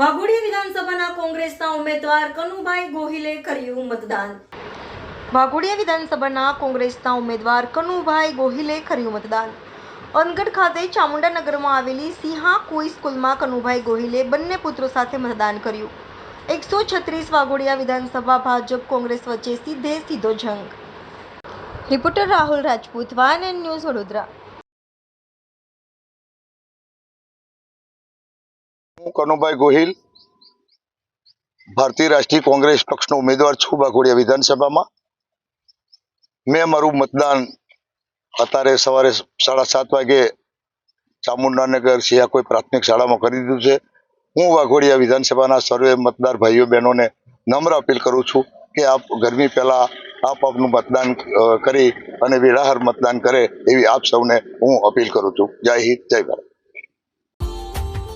વાઘોડિયા વિધાનસભાના કોંગ્રેસના ઉમેદવાર કનુભાઈ ગોહિલે કર્યું મતદાન. વાઘોડિયા વિધાનસભાના કોંગ્રેસના ઉમેદવાર કનુભાઈ ગોહિલે કર્યું મતદાન. અનગઢ ખાતે ચામુંડાનગરમાં આવેલી સિંહા કુઈ સ્કૂલમાં કનુભાઈ ગોહિલે બંને પુત્રો સાથે મતદાન કર્યું. એકસો છત્રીસ વાઘોડિયા વિધાનસભા ભાજપ કોંગ્રેસ વચ્ચે સીધે સીધો જંગ. Reporter Rahul Rajput one and news Vadodara. હું કનુભાઈ ગોહિલ, ભારતીય રાષ્ટ્રીય કોંગ્રેસ પક્ષનો ઉમેદવાર છું બાઘોડિયા વિધાનસભામાં. મેં મારું મતદાન અત્યારે સવારે સાડા સાત વાગે ચામુંડાનગર સિયા કોઈ પ્રાથમિક શાળામાં કરી દીધું છે. હું વાઘોડિયા વિધાનસભાના સર્વે મતદાર ભાઈઓ બહેનોને નમ્ર અપીલ કરું છું કે આપ ગરમી પહેલાં આપ આપનું મતદાન કરી અને વિરાહર મતદાન કરે એવી આપ સૌને હું અપીલ કરું છું. જય હિન્દ, જય ભારત.